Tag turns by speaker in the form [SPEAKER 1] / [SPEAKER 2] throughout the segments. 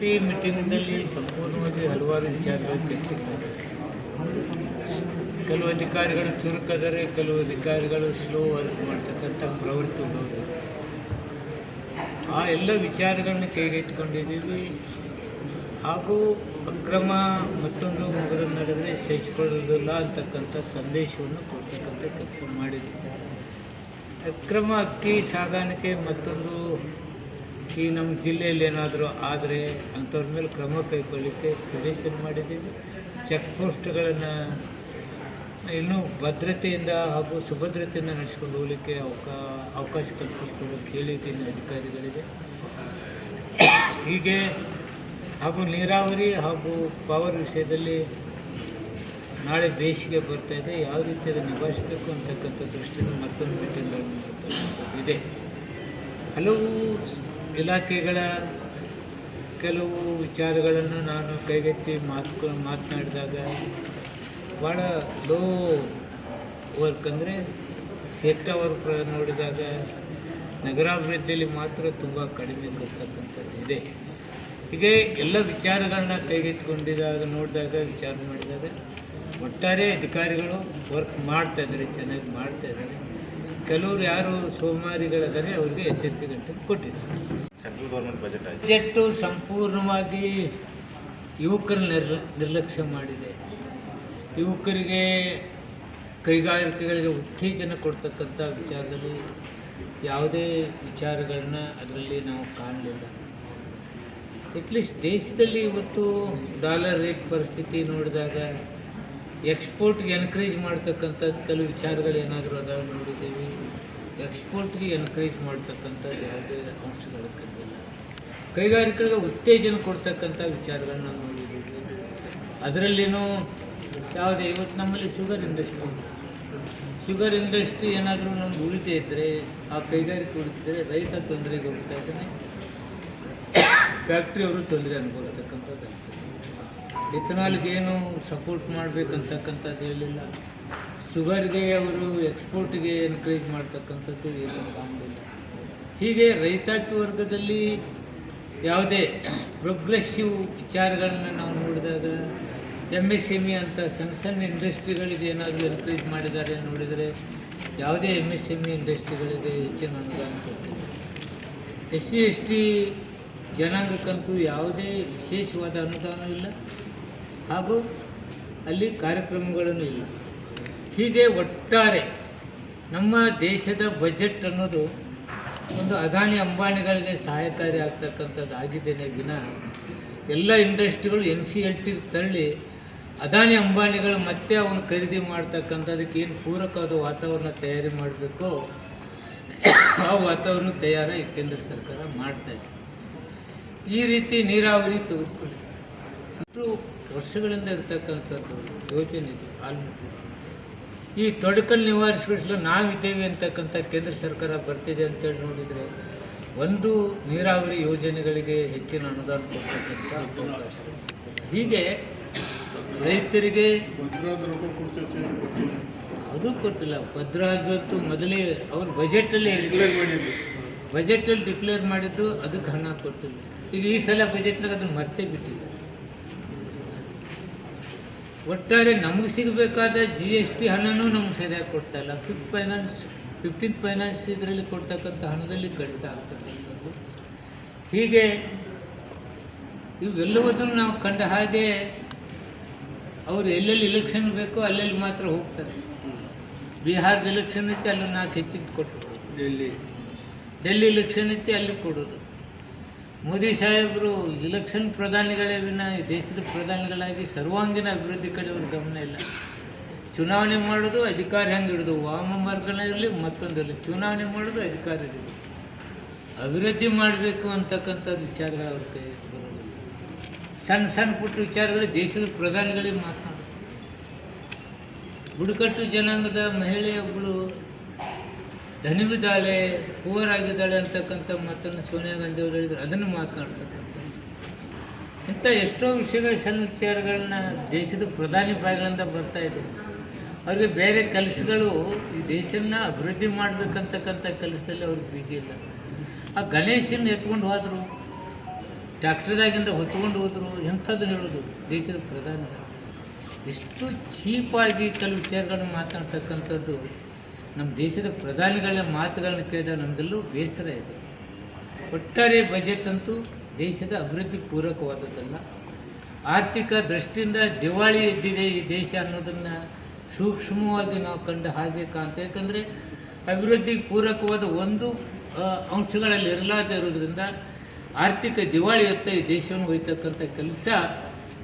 [SPEAKER 1] P ಮೀಟಿಂಗ್ನಲ್ಲಿ ಸಂಪೂರ್ಣವಾಗಿ ಹಲವಾರು ವಿಚಾರಗಳು ಚರ್ಚೆ ಕೆಲವು ಅಧಿಕಾರಿಗಳು ಚುರುಕಾದರೆ, ಕೆಲವು ಅಧಿಕಾರಿಗಳು ಸ್ಲೋ ವರ್ಕ್ ಮಾಡ್ತಕ್ಕಂಥ ಪ್ರವೃತ್ತಿ ಉಳ್ಳವರು ಆ ಎಲ್ಲ ವಿಚಾರಗಳನ್ನ ಕೈಗೆತ್ತಿಕೊಂಡಿದ್ದೀವಿ. ಹಾಗೂ ಅಕ್ರಮ ಮತ್ತೊಂದು ಮುಗಿದ ನಡೆದರೆ ಸಹಿಸಿಕೊಳ್ಳೋದಿಲ್ಲ ಅಂತಕ್ಕಂಥ ಸಂದೇಶವನ್ನು ಕೊಡ್ತಕ್ಕಂಥ ಕೆಲಸ ಮಾಡಿದ್ದೀವಿ. ಅಕ್ರಮ ಅಕ್ಕಿ ಸಾಗಾಣಿಕೆ ಮತ್ತೊಂದು ಈ ನಮ್ಮ ಜಿಲ್ಲೆಯಲ್ಲಿ ಏನಾದರೂ ಆದರೆ ಅಂಥವ್ರ ಮೇಲೆ ಕ್ರಮ ಕೈಗೊಳ್ಳಿಕ್ಕೆ ಸಜೆಷನ್ ಮಾಡಿದ್ದೀವಿ. ಚೆಕ್ ಪೋಸ್ಟ್ಗಳನ್ನು ಇನ್ನೂ ಭದ್ರತೆಯಿಂದ ಹಾಗೂ ಸುಭದ್ರತೆಯಿಂದ ನಡೆಸ್ಕೊಂಡು ಹೋಗಲಿಕ್ಕೆ ಅವಕಾ, ಅವಕಾಶ ಕಲ್ಪಿಸ್ಕೊಳ್ಳೋಕೆ ಹೇಳಿದ್ದೀನಿ ಅಧಿಕಾರಿಗಳಿಗೆ. ಹೀಗೆ ಹಾಗೂ ನೀರಾವರಿ ಹಾಗೂ ಪವರ್ ವಿಷಯದಲ್ಲಿ ನಾಳೆ ಬೇಸಿಗೆ ಬರ್ತಾ ಇದೆ. ಯಾವ ರೀತಿ ಅದನ್ನು ನಿಭಾಯಿಸಬೇಕು ಅಂತಕ್ಕಂಥ ದೃಷ್ಟಿಯಿಂದ ಮತ್ತೊಂದು ಮೀಟಿಂಗ್ಗಳನ್ನು ಇದೆ. ಹಲವು ಇಲಾಖೆಗಳ ಕೆಲವು ವಿಚಾರಗಳನ್ನು ನಾನು ಕೈಗೆತ್ತಿ ಮಾತು ಮಾತನಾಡಿದಾಗ ಭಾಳ ಲೋ ವರ್ಕ್ ಅಂದರೆ ಸೆಕ್ಟರ್ ವರ್ಕ್ ನೋಡಿದಾಗ ನಗರಾಭಿವೃದ್ಧಿಯಲ್ಲಿ ಮಾತ್ರ ತುಂಬ ಕಡಿಮೆ ಕೊಡ್ತಕ್ಕಂಥದ್ದು ಇದೆ. ಹೀಗೆ ಎಲ್ಲ ವಿಚಾರಗಳನ್ನ ಕೈಗೆತ್ತಿಕೊಂಡಿದಾಗ, ನೋಡಿದಾಗ, ವಿಚಾರ ಮಾಡಿದಾಗ, ಒಟ್ಟಾರೆ ಅಧಿಕಾರಿಗಳು ವರ್ಕ್ ಮಾಡ್ತಾಯಿದ್ದಾರೆ ಚೆನ್ನಾಗಿ ಮಾಡ್ತಾ ಇದ್ದಾರೆ. ಕೆಲವರು ಯಾರು ಸೋಮಾರಿಗಳಿದ್ದಾರೆ ಅವರಿಗೆ ಎಚ್ಚರಿಕೆ ಗಂಟೆ ಕೊಟ್ಟಿದ್ದಾರೆ.
[SPEAKER 2] ಸೆಂಟ್ರಲ್ ಗೌರ್ಮೆಂಟ್ ಬಜೆಟ್
[SPEAKER 1] ಬಜೆಟ್ಟು ಸಂಪೂರ್ಣವಾಗಿ ಯುವಕರ ನಿರ್ ನಿರ್ಲಕ್ಷ್ಯ ಮಾಡಿದೆ. ಯುವಕರಿಗೆ ಕೈಗಾರಿಕೆಗಳಿಗೆ ಉತ್ತೇಜನ ಕೊಡ್ತಕ್ಕಂಥ ವಿಚಾರದಲ್ಲಿ ಯಾವುದೇ ವಿಚಾರಗಳನ್ನ ಅದರಲ್ಲಿ ನಾವು ಕಾಣಲಿಲ್ಲ. ಅಟ್ಲೀಸ್ಟ್ ದೇಶದಲ್ಲಿ ಇವತ್ತು ಡಾಲರ್ ರೇಟ್ ಪರಿಸ್ಥಿತಿ ನೋಡಿದಾಗ ಎಕ್ಸ್ಪೋರ್ಟ್ಗೆ ಎನ್ಕರೇಜ್ ಮಾಡ್ತಕ್ಕಂಥದ್ದು ಕೆಲವು ವಿಚಾರಗಳು ಏನಾದರೂ ಅದಾವೆ ನೋಡಿದ್ದೀವಿ. ಎಕ್ಸ್ಪೋರ್ಟ್ಗೆ ಎನ್ಕರೇಜ್ ಮಾಡ್ತಕ್ಕಂಥದ್ದು ಯಾವುದೇ ಅಂಶಗಳು ಕಂಡಿಲ್ಲ ಕೈಗಾರಿಕೆಗಳಿಗೆ ಉತ್ತೇಜನ ಕೊಡ್ತಕ್ಕಂಥ ವಿಚಾರಗಳನ್ನ ನೋಡಿದ್ದೀವಿ. ಅದರಲ್ಲಿನೂ ಯಾವುದೇ, ಇವತ್ತು ನಮ್ಮಲ್ಲಿ ಶುಗರ್ ಇಂಡಸ್ಟ್ರಿ ಶುಗರ್ ಇಂಡಸ್ಟ್ರಿ ಏನಾದರೂ ನಮ್ಗೆ ಉಳಿತೆ ಇದ್ದರೆ ಆ ಕೈಗಾರಿಕೆ ಉಳಿತಿದ್ರೆ ರೈತ ತೊಂದರೆಗೆ ಹೋಗ್ತಾ ಇದ್ದಾನೆ. ಫ್ಯಾಕ್ಟ್ರಿಯವರು ತೊಂದರೆ ಆಗ್ತದೆ ಇಥನಾಲ್ಗೆ ಏನು ಸಪೋರ್ಟ್ ಮಾಡಬೇಕಂತಕ್ಕಂಥದ್ದು ಹೇಳಿಲ್ಲ ಶುಗರ್ಗೆ ಅವರು ಎಕ್ಸ್ಪೋರ್ಟ್ಗೆ ಎನ್ಕರೇಜ್ ಮಾಡ್ತಕ್ಕಂಥದ್ದು ಏನು ಕಾಣಲಿಲ್ಲ. ಹೀಗೆ ರೈತಾಪಿ ವರ್ಗದಲ್ಲಿ ಯಾವುದೇ ಪ್ರೋಗ್ರೆಸಿವ್ ವಿಚಾರಗಳನ್ನ ನಾವು ನೋಡಿದಾಗ ಎಂ ಎಸ್ ಎಂ ಇ ಅಂತ ಸಣ್ಣ ಸಣ್ಣ ಇಂಡಸ್ಟ್ರಿಗಳಿಗೆ ಏನಾದರೂ ಎನ್ಕರೇಜ್ ಮಾಡಿದ್ದಾರೆ ನೋಡಿದರೆ ಯಾವುದೇ ಎಂ ಎಸ್ ಎಂ ಇ ಇಂಡಸ್ಟ್ರಿಗಳಿಗೆ ಹೆಚ್ಚಿನ ಅನುದಾನ ಕೊಟ್ಟಿಲ್ಲ ಎಸ್ ಸಿ ಎಸ್ ಟಿ ಜನಾಂಗಕ್ಕಂತೂ ಯಾವುದೇ ವಿಶೇಷವಾದ ಅನುದಾನ ಇಲ್ಲ ಹಾಗೂ ಅಲ್ಲಿ ಕಾರ್ಯಕ್ರಮಗಳನ್ನು ಇಲ್ಲ. ಹೀಗೆ ಒಟ್ಟಾರೆ ನಮ್ಮ ದೇಶದ ಬಜೆಟ್ ಅನ್ನೋದು ಒಂದು ಅದಾನಿ ಅಂಬಾನಿಗಳಿಗೆ ಸಹಾಯಕಾರಿ ಆಗ್ತಕ್ಕಂಥದ್ದು ಆಗಿದ್ದೇನೆ ದಿನ ಎಲ್ಲ ಇಂಡಸ್ಟ್ರಿಗಳು ಎನ್ ಸಿ ಎಲ್ ಟಿ ತಳ್ಳಿ ಅದಾನಿ ಅಂಬಾನಿಗಳು ಮತ್ತೆ ಅವನು ಖರೀದಿ ಮಾಡ್ತಕ್ಕಂಥದಕ್ಕೆ ಏನು ಪೂರಕವಾದ ವಾತಾವರಣ ತಯಾರಿ ಮಾಡಬೇಕು ಆ ವಾತಾವರಣ ತಯಾರ ಈ ಕೇಂದ್ರ ಸರ್ಕಾರ ಮಾಡ್ತಾ ಇದೆ. ಈ ರೀತಿ ನೀರಾವರಿ ತೆಗೆದುಕೊಳ್ಳಿ. ವರ್ಷಗಳಿಂದ ಇರತಕ್ಕಂಥದ್ದು ಯೋಜನೆ ಇದು ಆಲ್ಮಟ್ಟಿ. ಈ ತೊಡಕನ್ನು ನಿವಾರಿಸಿಕೊಳ್ಳಲು ನಾವಿದ್ದೇವೆ ಅಂತಕ್ಕಂಥ ಕೇಂದ್ರ ಸರ್ಕಾರ ಬರ್ತಿದೆ ಅಂತೇಳಿ ನೋಡಿದರೆ ಒಂದು ನೀರಾವರಿ ಯೋಜನೆಗಳಿಗೆ ಹೆಚ್ಚಿನ ಅನುದಾನ ಕೊಡ್ತಕ್ಕಂಥ ಹೀಗೆ ರೈತರಿಗೆ ಅದು ಕೊಡ್ತಿಲ್ಲ ಭದ್ರಾದ್ದು ಮೊದಲೇ ಅವರು ಬಜೆಟಲ್ಲಿ ಹೇಳಿದ್ರು ಬಜೆಟಲ್ಲಿ ಡಿಕ್ಲೇರ್ ಮಾಡಿದ್ದು ಅದಕ್ಕೆ ಹಣ ಕೊಟ್ಟಿಲ್ಲ ಈಗ ಈ ಸಲ ಬಜೆಟ್ನಾಗ ಅದನ್ನು ಮರ್ತೇ ಬಿಟ್ಟಿದ್ದಾರೆ. ಒಟ್ಟಾರೆ ನಮಗೆ ಸಿಗಬೇಕಾದ ಜಿ ಎಸ್ ಟಿ ಹಣನೂ ನಮ್ಗೆ ಸರಿಯಾಗಿ ಕೊಡ್ತಾ ಇಲ್ಲ. ಫಿಫ್ತ್ ಫೈನಾನ್ಸ್ ಫಿಫ್ಟೀನ್ತ್ ಫೈನಾನ್ಸ್ ಇದರಲ್ಲಿ ಕೊಡ್ತಕ್ಕಂಥ ಹಣದಲ್ಲಿ ಕಡಿತ ಆಗ್ತಕ್ಕಂಥದ್ದು. ಹೀಗೆ ಇವೆಲ್ಲವುದನ್ನು ನಾವು ಕಂಡ ಹಾಗೆ ಅವರು ಎಲ್ಲೆಲ್ಲಿ ಇಲೆಕ್ಷನ್ ಬೇಕೋ ಅಲ್ಲೆಲ್ಲಿ ಮಾತ್ರ ಹೋಗ್ತಾರೆ. ಬಿಹಾರದ ಇಲೆಕ್ಷನ್ ಇತ್ತು ಅಲ್ಲಿ ನಾಲ್ಕು ಹೆಚ್ಚಿದ್ದು ಕೊಟ್ಟು
[SPEAKER 3] ಡೆಲ್ಲಿ.
[SPEAKER 1] ಡೆಲ್ಲಿ ಇಲೆಕ್ಷನ್ ಇತ್ತು ಅಲ್ಲಿ ಕೊಡೋದು. ಮೋದಿ ಸಾಹೇಬರು ಇಲೆಕ್ಷನ್ ಪ್ರಧಾನಿಗಳೇ ವಿನ ದೇಶದ ಪ್ರಧಾನಿಗಳಾಗಿ ಸರ್ವಾಂಗೀಣ ಅಭಿವೃದ್ಧಿ ಕಡೆ ಅವ್ರ ಗಮನ ಇಲ್ಲ. ಚುನಾವಣೆ ಮಾಡೋದು ಅಧಿಕಾರ ಹೆಂಗೆ ಹಿಡಿದು? ವಾಮ ಮಾರ್ಗನ ಇರಲಿ ಮತ್ತೊಂದಿರಲಿ ಚುನಾವಣೆ ಮಾಡೋದು ಅಧಿಕಾರ ಹಿಡಿದು. ಅಭಿವೃದ್ಧಿ ಮಾಡಬೇಕು ಅಂತಕ್ಕಂಥದ್ದು ವಿಚಾರಗಳು ಅವ್ರ ಕೈ ಬರೋದಿಲ್ಲ. ಸಣ್ಣ ಸಣ್ಣ ಪುಟ್ಟ ವಿಚಾರಗಳು ದೇಶದ ಪ್ರಧಾನಿಗಳಿಗೆ ಮಾತನಾಡೋದು ಬುಡಕಟ್ಟು ಜನಾಂಗದ ಮಹಿಳೆಯೊಬ್ಬಳು ಧನಿವಿದ್ದಾಳೆ ಪೂವರ್ ಆಗಿದ್ದಾಳೆ ಅಂತಕ್ಕಂಥ ಮಾತನ್ನು ಸೋನಿಯಾ ಗಾಂಧಿ ಅವರು ಹೇಳಿದರು. ಅದನ್ನು ಮಾತನಾಡ್ತಕ್ಕಂಥದ್ದು. ಇಂಥ ಎಷ್ಟೋ ವಿಷಯಗಳ ಸಣ್ಣ ವಿಚಾರಗಳನ್ನ ದೇಶದ ಪ್ರಧಾನಿ ಬಾಯಿಗಳಿಂದ ಬರ್ತಾ ಇದೆ. ಅವ್ರಿಗೆ ಬೇರೆ ಕೆಲಸಗಳು ಈ ದೇಶನ ಅಭಿವೃದ್ಧಿ ಮಾಡಬೇಕಂತಕ್ಕಂಥ ಕೆಲಸದಲ್ಲಿ ಅವ್ರಿಗೆ ಬೀಜಿ ಇಲ್ಲ. ಆ ಗಣೇಶನ ಎತ್ಕೊಂಡು ಹೋದರು. ಟ್ಯಾಕ್ಟ್ರಿದಾಗಿಂದ ಹೊತ್ಕೊಂಡು ಹೋದರು. ಎಂಥದ್ದನ್ನು ಹೇಳೋದು ದೇಶದ ಪ್ರಧಾನಿ. ಇಷ್ಟು ಚೀಪಾಗಿ ಕೆಲವು ವಿಚಾರಗಳನ್ನು ಮಾತನಾಡ್ತಕ್ಕಂಥದ್ದು ನಮ್ಮ ದೇಶದ ಪ್ರಧಾನಿಗಳ ಮಾತುಗಳನ್ನು ಕೇಳಿದಾಗ ನಮಗೆಲ್ಲೂ ಬೇಸರ ಇದೆ. ಒಟ್ಟಾರೆ ಬಜೆಟ್ ಅಂತೂ ದೇಶದ ಅಭಿವೃದ್ಧಿ ಪೂರಕವಾದದ್ದಲ್ಲ. ಆರ್ಥಿಕ ದೃಷ್ಟಿಯಿಂದ ದಿವಾಳಿ ಎದ್ದಿದೆ ಈ ದೇಶ ಅನ್ನೋದನ್ನು ಸೂಕ್ಷ್ಮವಾಗಿ ನಾವು ಕಂಡ ಹಾಗೆ ಕಾಣ್ತ ಯಾಕಂದರೆ ಅಭಿವೃದ್ಧಿ ಪೂರಕವಾದ ಒಂದು ಅಂಶಗಳಲ್ಲಿ ಇರಲಾರದೆ ಇರೋದ್ರಿಂದ ಆರ್ಥಿಕ ದಿವಾಳಿ ಹೊತ್ತ ಈ ದೇಶವನ್ನು ಒಯ್ತಕ್ಕಂಥ ಕೆಲಸ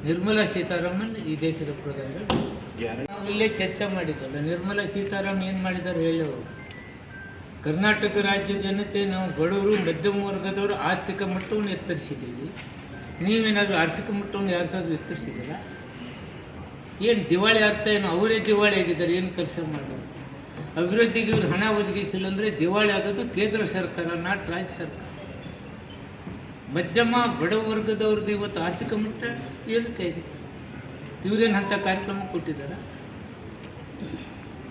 [SPEAKER 1] ನಿರ್ಮಲಾ ಸೀತಾರಾಮನ್ ಈ ದೇಶದ ಪ್ರಧಾನಿಗಳು ಇಲ್ಲೇ ಚರ್ಚೆ ಮಾಡಿದ್ದಲ್ಲ. ನಿರ್ಮಲಾ ಸೀತಾರಾಮನ್ ಏನು ಮಾಡಿದ್ದಾರೆ ಹೇಳಿ ಅವರು. ಕರ್ನಾಟಕ ರಾಜ್ಯದ ಜನತೆ ನಾವು ಬಡವರು, ಮಧ್ಯಮ ವರ್ಗದವರು ಆರ್ಥಿಕ ಮಟ್ಟವನ್ನು ಎತ್ತರಿಸಿದ್ದೀವಿ. ನೀವೇನಾದರೂ ಆರ್ಥಿಕ ಮಟ್ಟವನ್ನು ಯಾರ್ದಾದ್ರು ಎತ್ತರಿಸಿದ್ದೀರಾ? ಏನು ದಿವಾಳಿ ಆಗ್ತಾ ಏನು? ಅವರೇ ದಿವಾಳಿ ಆಗಿದ್ದಾರೆ, ಏನು ಕೆಲಸ ಮಾಡೋದು? ಅಭಿವೃದ್ಧಿಗೆ ಇವ್ರು ಹಣ ಒದಗಿಸಿಲ್ಲ ಅಂದರೆ ದಿವಾಳಿ ಆದದ್ದು ಕೇಂದ್ರ ಸರ್ಕಾರ, ನಾಟ್ ರಾಜ್ಯ ಸರ್ಕಾರ. ಮಧ್ಯಮ, ಬಡ ವರ್ಗದವ್ರದ್ದು ಇವತ್ತು ಆರ್ಥಿಕ ಮಟ್ಟ ಏನು ಇವರೇನು ಅಂಥ ಕಾರ್ಯಕ್ರಮ ಕೊಟ್ಟಿದ್ದಾರೆ?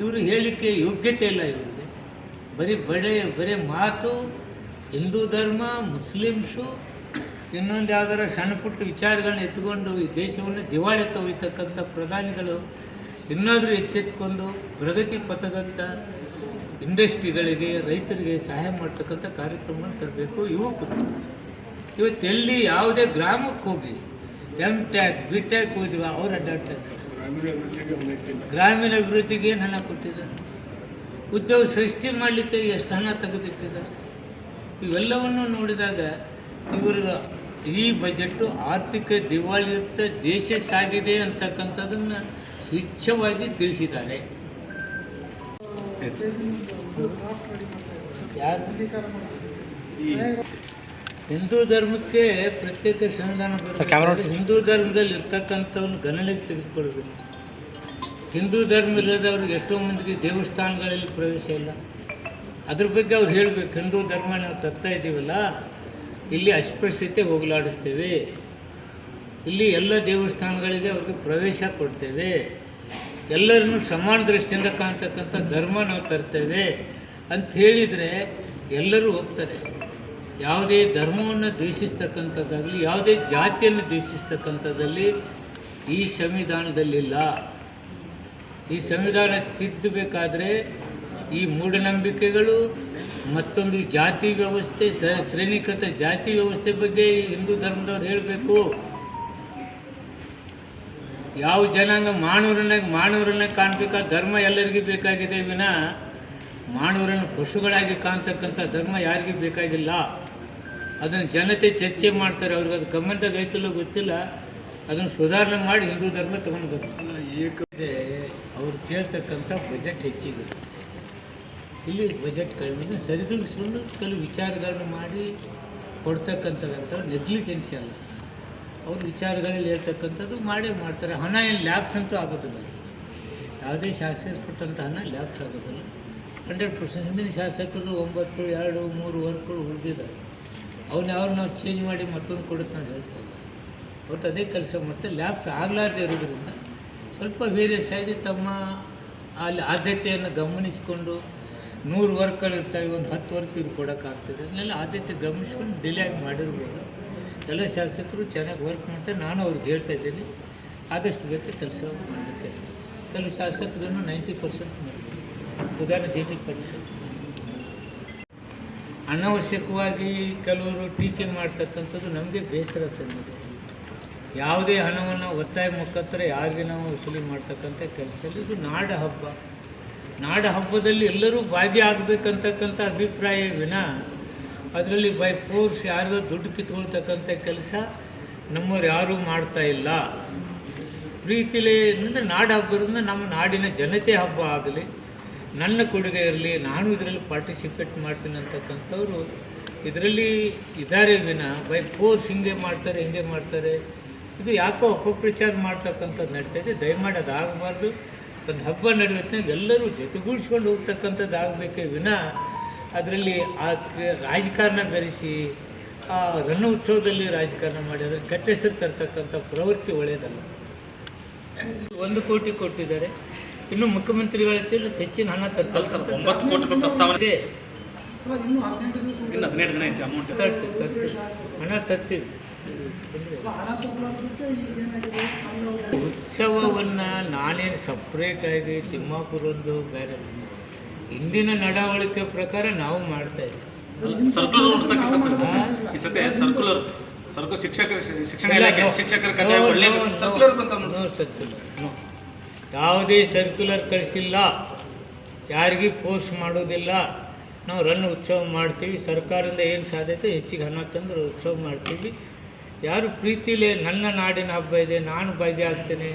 [SPEAKER 1] ಇವರು ಹೇಳಲಿಕ್ಕೆ ಯೋಗ್ಯತೆ ಇಲ್ಲ ಇವರಿಗೆ. ಬರೀ ಬಡೆ, ಬರೀ ಮಾತು, ಹಿಂದೂ ಧರ್ಮ, ಮುಸ್ಲಿಮ್ಸು, ಇನ್ನೊಂದು ಯಾವ್ದಾರ ಸಣ್ಣ ಪುಟ್ಟ ವಿಚಾರಗಳನ್ನ ಎತ್ಕೊಂಡು ಈ ದೇಶವನ್ನು ದಿವಾಳಿ ಒಯ್ತಕ್ಕಂಥ ಪ್ರಧಾನಿಗಳು ಇನ್ನಾದರೂ ಎಚ್ಚೆತ್ಕೊಂಡು ಪ್ರಗತಿ ಪಥದಂಥ ಇಂಡಸ್ಟ್ರಿಗಳಿಗೆ, ರೈತರಿಗೆ ಸಹಾಯ ಮಾಡ್ತಕ್ಕಂಥ ಕಾರ್ಯಕ್ರಮವನ್ನು ತರಬೇಕು. ಇವತ್ತು ಎಲ್ಲಿ ಯಾವುದೇ ಗ್ರಾಮಕ್ಕೆ ಹೋಗಿ ಎಂ ಟ್ಯಾಕ್ ಬಿ ಟ್ಯಾಕ್ ಓದಿವ ಅವ್ರು ಅಡ್ಡಾಡ್ತಾರೆ ಗ್ರಾಮೀಣ ಅಭಿವೃದ್ಧಿಗೆ ಏನು ಹಣ ಕೊಟ್ಟಿದ್ದಾರೆ? ಉದ್ಯೋಗ ಸೃಷ್ಟಿ ಮಾಡಲಿಕ್ಕೆ ಎಷ್ಟು ಹಣ ತೆಗೆದಿಟ್ಟಿದ್ದಾರೆ? ಇವೆಲ್ಲವನ್ನು ನೋಡಿದಾಗ ಇವರು ಈ ಬಜೆಟ್ಟು ಆರ್ಥಿಕ ದಿವಾಳಿಯುತ್ತ ದೇಶ ಸಾಗಿದೆ ಅಂತಕ್ಕಂಥದ್ದನ್ನು ಸ್ವಚ್ಛವಾಗಿ ತಿಳಿಸಿದ್ದಾರೆ. ಯಾರು?
[SPEAKER 2] ಈ
[SPEAKER 1] ಹಿಂದೂ ಧರ್ಮಕ್ಕೆ ಪ್ರತ್ಯೇಕ ಸಂವಿಧಾನ ಬರಬೇಕು. ಹಿಂದೂ ಧರ್ಮದಲ್ಲಿ ಇರ್ತಕ್ಕಂಥವ್ನು ಗಣನೆಗೆ ತೆಗೆದುಕೊಳ್ಬೇಕು. ಹಿಂದೂ ಧರ್ಮ ಇಲ್ಲದವ್ರಿಗೆ ಎಷ್ಟೋ ಮಂದಿಗೆ ದೇವಸ್ಥಾನಗಳಲ್ಲಿ ಪ್ರವೇಶ ಇಲ್ಲ. ಅದ್ರ ಬಗ್ಗೆ ಅವ್ರು ಹೇಳಬೇಕು. ಹಿಂದೂ ಧರ್ಮ ನಾವು ತರ್ತಾ ಇದ್ದೀವಲ್ಲ ಇಲ್ಲಿ ಅಸ್ಪೃಶ್ಯತೆ ಹೋಗಲಾಡಿಸ್ತೇವೆ. ಇಲ್ಲಿ ಎಲ್ಲ ದೇವಸ್ಥಾನಗಳಿಗೆ ಅವ್ರಿಗೆ ಪ್ರವೇಶ ಕೊಡ್ತೇವೆ. ಎಲ್ಲರನ್ನು ಸಮಾನ ದೃಷ್ಟಿಯಿಂದ ಕಾಣ್ತಕ್ಕಂಥ ಧರ್ಮ ನಾವು ತರ್ತೇವೆ. ಅಂತ ಹೇಳಿದರೆ ಎಲ್ಲರೂ ಹೋಗ್ತಾರೆ. ಯಾವುದೇ ಧರ್ಮವನ್ನು ದ್ವೇಷಿಸ್ತಕ್ಕಂಥದ್ದಾಗಲಿ ಯಾವುದೇ ಜಾತಿಯನ್ನು ದ್ವೇಷಿಸ್ತಕ್ಕಂಥದ್ದಲ್ಲಿ ಈ ಸಂವಿಧಾನದಲ್ಲಿಲ್ಲ. ಈ ಸಂವಿಧಾನ ತಿದ್ದಬೇಕಾದ್ರೆ ಈ ಮೂಢನಂಬಿಕೆಗಳು, ಮತ್ತೊಂದು ಜಾತಿ ವ್ಯವಸ್ಥೆ, ಸ, ಶ್ರೇಣೀಕೃತ ಜಾತಿ ವ್ಯವಸ್ಥೆ ಬಗ್ಗೆ ಹಿಂದೂ ಧರ್ಮದವ್ರು ಹೇಳಬೇಕು. ಯಾವ ಜನಾಂಗ ಮಾನವರನ್ನ ಮಾನವರನ್ನ ಕಾಣಬೇಕಾ, ಧರ್ಮ ಎಲ್ಲರಿಗೂ ಬೇಕಾಗಿದೆ ವಿನ ಮಾನವರನ್ನು ಪಶುಗಳಾಗಿ ಕಾಣ್ತಕ್ಕಂಥ ಧರ್ಮ ಯಾರಿಗೂ ಬೇಕಾಗಿಲ್ಲ. ಅದನ್ನು ಜನತೆ ಚರ್ಚೆ ಮಾಡ್ತಾರೆ, ಅವ್ರಿಗೆ ಅದು ಗಮನದಾಗ ಐತಿಲ್ಲ ಗೊತ್ತಿಲ್ಲ. ಅದನ್ನು ಸುಧಾರಣೆ ಮಾಡಿ ಹಿಂದೂ ಧರ್ಮ ತಗೊಂಡು ಬರ್ತಾರೆ. ಅವ್ರು ಕೇಳ್ತಕ್ಕಂಥ ಬಜೆಟ್ ಹೆಚ್ಚಿಗೆ ಇಲ್ಲಿ ಬಜೆಟ್ ಕಡಿಮೆ ಸರಿದೂಗಿಸ್ಕೊಂಡು ಕೆಲವು ವಿಚಾರಗಳನ್ನು ಮಾಡಿ ಕೊಡ್ತಕ್ಕಂಥದ್ದಂಥ ನೆಗ್ಲಿಜೆನ್ಸಿ ಅಲ್ಲ. ಅವ್ರ ವಿಚಾರಗಳಲ್ಲಿ ಹೇಳ್ತಕ್ಕಂಥದ್ದು ಮಾಡೇ ಮಾಡ್ತಾರೆ. ಹಣ ಏನು ಲ್ಯಾಬ್ಸ್ ಅಂತೂ ಆಗೋದಿಲ್ಲ. ಯಾವುದೇ ಶಾಸಕರು ಕೊಟ್ಟಂಥ ಹಣ ಲ್ಯಾಬ್ಸ್ ಆಗೋದಿಲ್ಲ. ಹಂಡ್ರೆಡ್ ಪರ್ಸೆಂಟ್ ಹಿಂದಿನ ಶಾಸಕರು ಒಂಬತ್ತು, ಎರಡು, ಮೂರು ವರ್ಕ್ಗಳು ಉಳಿದಿದ್ದಾರೆ ಅವನ್ನ ಯಾರು ನಾವು ಚೇಂಜ್ ಮಾಡಿ ಮತ್ತೊಂದು ಕೊಡುತ್ತೆ ನಾನು ಹೇಳ್ತಾ ಇಲ್ಲ ಒಟ್ಟು ಅದೇ ಕೆಲಸ ಮಾಡ್ತಾರೆ. ಲ್ಯಾಬ್ಸ್ ಆಗಲಾರ್ದೆ ಇರೋದ್ರಿಂದ ಸ್ವಲ್ಪ ವೇರಿಯಸ್ ಆಗಿ ತಮ್ಮ ಅಲ್ಲಿ ಆದ್ಯತೆಯನ್ನು ಗಮನಿಸಿಕೊಂಡು ನೂರು ವರ್ಕ್ಗಳು ಇರ್ತವೆ, ಒಂದು ಹತ್ತು ವರ್ಕ್ ಇದು ಕೊಡೋಕ್ಕಾಗ್ತದೆ ಅದನ್ನೆಲ್ಲ ಆದ್ಯತೆ ಗಮನಿಸ್ಕೊಂಡು ಡಿಲೇ ಆಗಿ ಮಾಡಿರ್ಬೋದು. ಎಲ್ಲ ಶಾಸಕರು ಚೆನ್ನಾಗಿ ವರ್ಕ್ ಮಾಡ್ತಾರೆ. ನಾನು ಅವ್ರಿಗೆ ಹೇಳ್ತಾ ಇದ್ದೀನಿ, ಆದಷ್ಟು ಬೇಗ ಕೆಲಸ ಮಾಡಲಿಕ್ಕೆ. ಕೆಲವು ಶಾಸಕರನ್ನು ನೈಂಟಿ ಪರ್ಸೆಂಟ್ ಮಾಡಿದ್ದೀನಿ ಉದಾಹರಣೆ ಏಯ್ಟಿ ಪರ್ಸೆಂಟ್ ಅನವಶ್ಯಕವಾಗಿ ಕೆಲವರು ಟೀಕೆ ಮಾಡ್ತಕ್ಕಂಥದ್ದು ನಮಗೆ ಬೇಸರ ತಂದಿದೆ. ಯಾವುದೇ ಹಣವನ್ನು ಒತ್ತಾಯ ಮುಖಾಂತರ ಯಾರಿಗೆ ನಾವು ವಸೂಲಿ ಮಾಡ್ತಕ್ಕಂಥ ಕೆಲಸ ಇದು ನಾಡ ಹಬ್ಬ. ನಾಡ ಹಬ್ಬದಲ್ಲಿ ಎಲ್ಲರೂ ಭಾಗಿಯಾಗಬೇಕಂತಕ್ಕಂಥ ಅಭಿಪ್ರಾಯ ವಿನ ಅದರಲ್ಲಿ ಬೈ ಫೋರ್ಸ್ ಯಾರಿಗೋ ದುಡ್ಡು ಕಿತ್ಕೊಳ್ತಕ್ಕಂಥ ಕೆಲಸ ನಮ್ಮವ್ರು ಯಾರೂ ಮಾಡ್ತಾ ಇಲ್ಲ. ಪ್ರೀತಿಲೇ ನಾಡ ಹಬ್ಬದಿಂದ ನಮ್ಮ ನಾಡಿನ ಜನತೆ ಹಬ್ಬ ಆಗಲಿ ನನ್ನ ಕೊಡುಗೆ ಇರಲಿ, ನಾನು ಇದರಲ್ಲಿ ಪಾರ್ಟಿಸಿಪೇಟ್ ಮಾಡ್ತೀನಿ ಅಂತಕ್ಕಂಥವ್ರು ಇದರಲ್ಲಿ ಇದ್ದಾರೆ ವಿನ ಬೈ ಫೋರ್ಸ್ ಹಿಂಗೆ ಮಾಡ್ತಾರೆ ಹಿಂಗೆ ಮಾಡ್ತಾರೆ. ಇದು ಯಾಕೋ ಅಪಪ್ರಚಾರ ಮಾಡ್ತಕ್ಕಂಥದ್ದು ನಡೀತಾ ಇದೆ. ದಯಮಾಡಿ ಅದಾಗಬಾರ್ದು. ಒಂದು ಹಬ್ಬ ನಡೆಯುತ್ತೆ ಎಲ್ಲರೂ ಜೊತೆಗೂಡಿಸ್ಕೊಂಡು ಹೋಗ್ತಕ್ಕಂಥದ್ದು ಆಗಬೇಕೇ ವಿನ, ಅದರಲ್ಲಿ ಆ ರಾಜಕಾರಣ ಬೆರೆಸಿ, ಆ ರಣೋತ್ಸವದಲ್ಲಿ ರಾಜಕಾರಣ ಮಾಡಿ, ಅದರ ಕೆಟ್ಟ ಹೆಸರು ತರ್ತಕ್ಕಂಥ ಪ್ರವೃತ್ತಿ ಒಳ್ಳೆಯದಲ್ಲ ಒಂದು ಕೋಟಿ ಕೊಟ್ಟಿದ್ದಾರೆ. ಇನ್ನು ಮುಖ್ಯಮಂತ್ರಿಗಳ ಹೆಚ್ಚಿನ ಹಣ
[SPEAKER 3] ಒಂಬತ್ತು ಕೋಟಿ ರೂಪಾಯಿ ಪ್ರಸ್ತಾವನೆ ಇನ್ನು ಹದಿನೈದು ದಿನ ಐತಿ ಅಮೌಂಟ್
[SPEAKER 1] ತರ್ತೀವಿ ತರ್ತೀವಿ. ಹಣ ತರ್ತೀವಿ. ಉತ್ಸವವನ್ನು ನಾನೇನು ಸಪ್ರೇಟಾಗಿ ತಿಮ್ಮಾಪುರದ್ದು ಬೇರೆ ಇಂದಿನ ನಡವಳಿಕೆ ಪ್ರಕಾರ ನಾವು ಮಾಡ್ತಾ ಇದ್ದೀವಿ
[SPEAKER 2] ಸರ್ಕುಲರ್ ಹೊಡ್ಸಕ್ಕಿಂತ ಸರ್ ಈ ಸತಿ. ಸರ್ಕುಲರ್ ಸರ್ಕು ಶಿಕ್ಷಕರ ಶಿಕ್ಷಣ ಇಲಾಖೆ ಶಿಕ್ಷಕರ
[SPEAKER 1] ಕಲ್ಯಾಣ
[SPEAKER 2] ಸರ್ಕುಲರ್ ಬಂತ
[SPEAKER 1] ಸರ್ಕುಲರ್. ಯಾವುದೇ ಸರ್ಕ್ಯುಲರ್ ಕಳಿಸಿಲ್ಲ, ಯಾರಿಗೂ ಪೋಸ್ಟ್ ಮಾಡೋದಿಲ್ಲ. ನಾವು ರನ್ ಉತ್ಸವ ಮಾಡ್ತೀವಿ, ಸರ್ಕಾರದಿಂದ ಏನು ಸಾಧ್ಯತೆ, ಹೆಚ್ಚಿಗೆ ಹಣ ತಂದು ಉತ್ಸವ ಮಾಡ್ತೀವಿ. ಯಾರು ಪ್ರೀತಿಲೇ, ನನ್ನ ನಾಡಿನ ಹಬ್ಬ ಇದೆ, ನಾನು ಭಾಗಿಯಾಗ್ತೇನೆ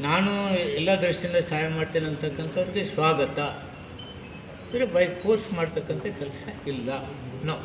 [SPEAKER 1] ನಾನು ಎಲ್ಲ ದೃಷ್ಟಿಯಿಂದ ಸಹಾಯ ಮಾಡ್ತೇನೆ ಅಂತಕ್ಕಂಥವ್ರಿಗೆ ಸ್ವಾಗತ. ಅಂದರೆ ಬೈ ಪೋಸ್ಟ್ ಮಾಡ್ತಕ್ಕಂಥ ಕೆಲಸ ಇಲ್ಲ. ನೋ.